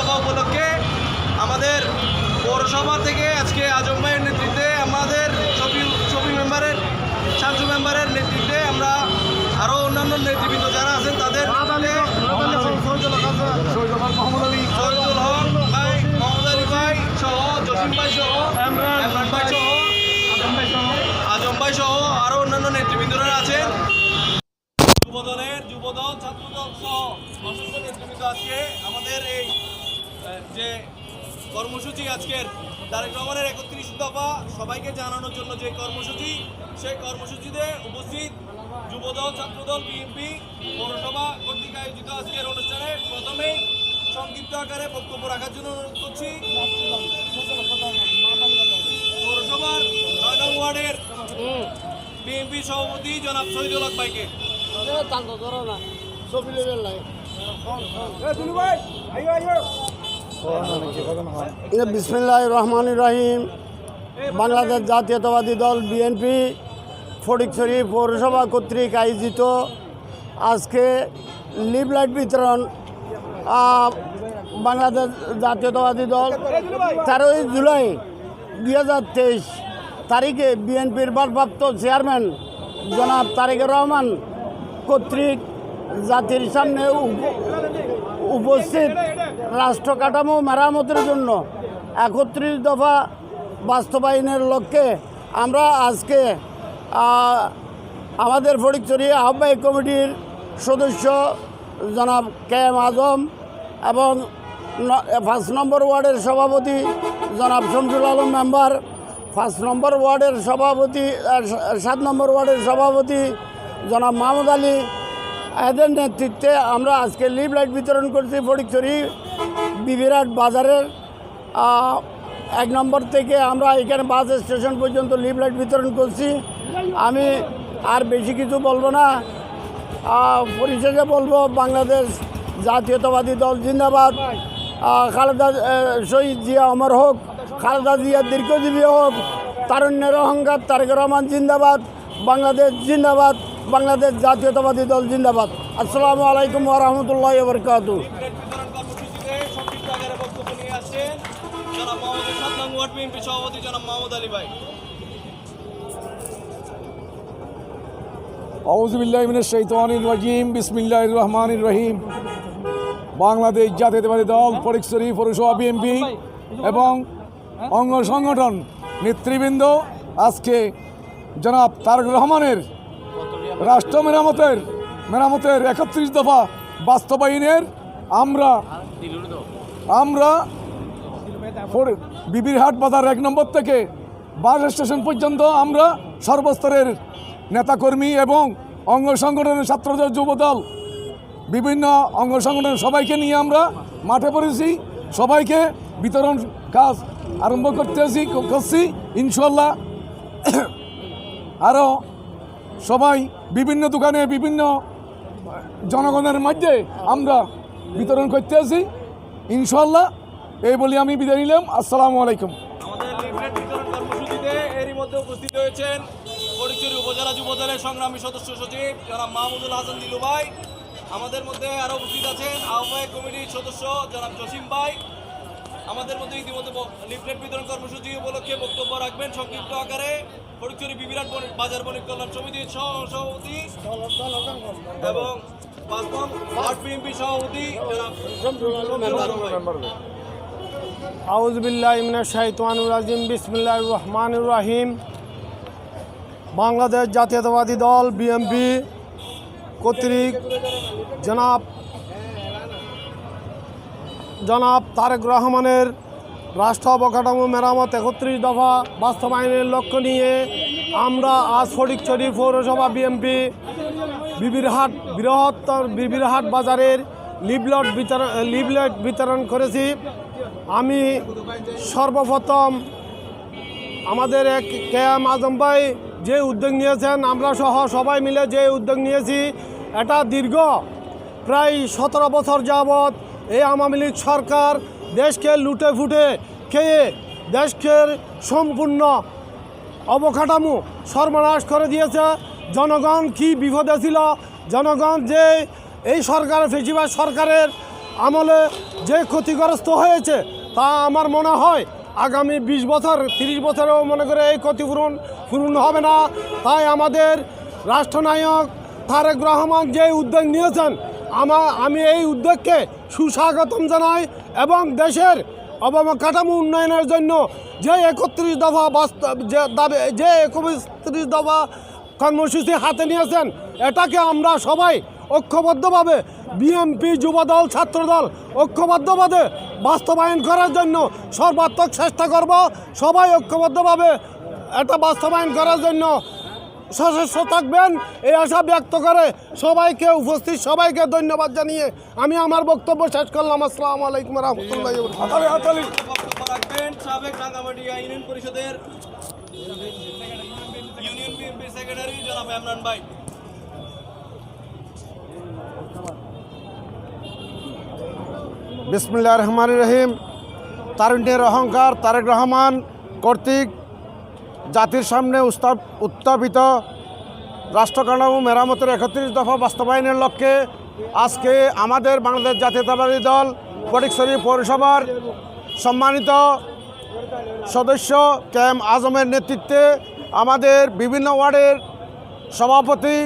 দফা উপলক্ষে আমাদের পৌরসভা থেকে আজকে আজম ভাইয়ের নেতৃত্বে আমাদের ছবি ছবি মেম্বারের সাজু মেম্বারের নেতৃত্বে আমরা আরও অন্যান্য নেতৃবৃন্দ যারা আছেন আজকের তারেক রহমানের একত্রিশ দফা সবাইকে জানানোর জন্য যে কর্মসূচি সেই কর্মসূচিতে উপস্থিত যুবদল ছাত্রদল বিএনপি পৌরসভা কর্তৃক আয়োজিত আজকের অনুষ্ঠানে প্রথমেই সংক্ষিপ্ত আকারে বক্তব্য রাখার জন্য অনুরোধ করছি। পৌরসভার নয় নং ওয়ার্ডের বিএনপি সভাপতি জনাব শহীদুল হক ভাইকে। বিসমিল্লাহ রহমান রহিম। বাংলাদেশ জাতীয়তাবাদী দল বিএনপি ফটিকছড়ি পৌরসভা কর্তৃক আয়োজিত আজকে লিফলেট বিতরণ বাংলাদেশ জাতীয়তাবাদী দল তেরোই জুলাই দুই হাজার তেইশ তারিখে বিএনপির ভারপ্রাপ্ত চেয়ারম্যান জনাব তারেক রহমান কর্তৃক জাতির সামনে উপস্থিত রাষ্ট্র কাঠামো মেরামতের জন্য একত্রিশ দফা বাস্তবায়নের লক্ষ্যে আমরা আজকে আমাদের ফটিকচুরি আহ্বায়ক কমিটির সদস্য জনাব কে এম আজম এবং পাঁচ নম্বর ওয়ার্ডের সভাপতি জনাব শমসুল আলম মেম্বার পাঁচ নম্বর ওয়ার্ডের সভাপতি সাত নম্বর ওয়ার্ডের সভাপতি জনাব মাহমুদ আলী এদের নেতৃত্বে আমরা আজকে লিভ লাইট বিতরণ করছি ফটিকছড়ি বিবিরাট বাজারের এক নম্বর থেকে আমরা এখানে বাস স্টেশন পর্যন্ত লিভ লাইট বিতরণ করছি। আমি আর বেশি কিছু বলব না। পরিশেষে বলব, বাংলাদেশ জাতীয়তাবাদী দল জিন্দাবাদ। খালেদা শহীদ জিয়া অমর হোক, খালেদা জিয়া দীর্ঘজীবী হোক, তারুণ্যের অহংকার তারেক রহমান জিন্দাবাদ, বাংলাদেশ জিন্দাবাদ। বাংলাদেশ জাতীয়তাবাদী দল জিন্দাবাদ। আসসালামু আলাইকুম ওরহমতুল্লাহ বরকাতু সভাপতি জনাব মোহাম্মদ আলী ভাই আউজবিল্লাহমিনের বিসমিল্লাহ রহমান রহিম। বাংলাদেশ জাতীয়তাবাদী দল ফরিকশরী পৌরসভা বিএনপি এবং অঙ্গ সংগঠন নেতৃবৃন্দ, আজকে জনাব তারক রহমানের রাষ্ট্র মেরামতের মেরামতের একত্রিশ দফা বাস্তবায়নের আমরা আমরা বিবিরহাট বাজার এক নম্বর থেকে বাস স্টেশন পর্যন্ত আমরা সর্বস্তরের নেতাকর্মী এবং অঙ্গ সংগঠনের ছাত্রদল, যুবদল, বিভিন্ন অঙ্গ সংগঠনের সবাইকে নিয়ে আমরা মাঠে পড়েছি। সবাইকে বিতরণ কাজ আরম্ভ করতেছি, করছি। ইনশাল্লাহ আরও সবাই বিভিন্ন দোকানে বিভিন্ন জনগণের মধ্যে আমরা বিতরণ করতে আছি। ইনশাল্লাহ এই বলি আমি বিদায় নিলাম। আসসালামু আলাইকুম। উপস্থিত হয়েছেন উপজেলা সংগ্রামী সদস্য সচিব আমাদের মধ্যে আরও উপস্থিত আছেন আহ্বায়ক কমিটির সদস্য জনাব জসিম ভাই। আমাদের মধ্যে ইতিমধ্যে লিফলেট বিতরণ কর্মসূচি উপলক্ষে বক্তব্য রাখবেন সংক্ষিপ্ত আকারে ফটিকছড়ি বিবিরাট বাজার বণিক কল্যাণ সমিতির সহ সভাপতি এবং বাংলাদেশ জাতীয়তাবাদী দল বিএমপি কর্তৃক জনাব জনাব তারেক রহমানের রাষ্ট্র অবকাঠামো মেরামত একত্রিশ দফা বাস্তবায়নের লক্ষ্য নিয়ে আমরা আজ ফটিকছড়ি পৌরসভা বিএমপি বিবিরহাট বৃহত্তর বিবিরহাট বাজারের লিফলেট বিতরণ লিবলেট বিতরণ করেছি। আমি সর্বপ্রথম আমাদের এক কে এম আজম ভাই যে উদ্যোগ নিয়েছেন, আমরা সহ সবাই মিলে যে উদ্যোগ নিয়েছি, এটা দীর্ঘ, প্রায় সতেরো বছর যাবৎ এই আওয়ামী লীগ সরকার দেশকে লুটে ফুটে খেয়ে দেশকে সম্পূর্ণ অবকাঠামো সর্বনাশ করে দিয়েছে। জনগণ কি বিপদে ছিল? জনগণ যে এই সরকারের ফেসিবাদ সরকারের আমলে যে ক্ষতিগ্রস্ত হয়েছে, তা আমার মনে হয় আগামী বিশ বছর, তিরিশ বছরেও মনে করে এই ক্ষতিপূরণ পূরণ হবে না। তাই আমাদের রাষ্ট্রনায়ক তারেক রহমান যে উদ্যোগ নিয়েছেন, আমা আমি এই উদ্যোগকে সুস্বাগতম জানাই এবং দেশের অবকাঠামো উন্নয়নের জন্য যে একত্রিশ দফা বাস্তব যে দাবি যে একত্রিশ দফা কর্মসূচি হাতে নিয়েছেন, এটাকে আমরা সবাই ঐক্যবদ্ধভাবে বিএনপি যুবদল, ছাত্রদল ঐক্যবদ্ধভাবে বাস্তবায়ন করার জন্য সর্বাত্মক চেষ্টা করব। সবাই ঐক্যবদ্ধভাবে এটা বাস্তবায়ন করার জন্য সশস্ত্র থাকবেন এই আশা ব্যক্ত করে সবাইকে উপস্থিত সবাইকে ধন্যবাদ জানিয়ে আমি আমার বক্তব্য শেষ করলাম। আসসালামু আলাইকুম রহমতুল্লাহ পরিষদের ইউনিয়ন বিএনপি সেক্রেটারি জনাব ইমরান ভাই। বিসমুল্লাহ রহমান রহিম। তারুণ্যের অহংকার তারেক রহমান কর্তৃক জাতির সামনে উত্থাপিত রাষ্ট্রকাঠামো মেরামতের একত্রিশ দফা বাস্তবায়নের লক্ষ্যে আজকে আমাদের বাংলাদেশ জাতীয়তাবাদী দল ফটিকশরী পৌরসভার সম্মানিত সদস্য ক্যাম আজমের নেতৃত্বে আমাদের বিভিন্ন ওয়ার্ডের সভাপতি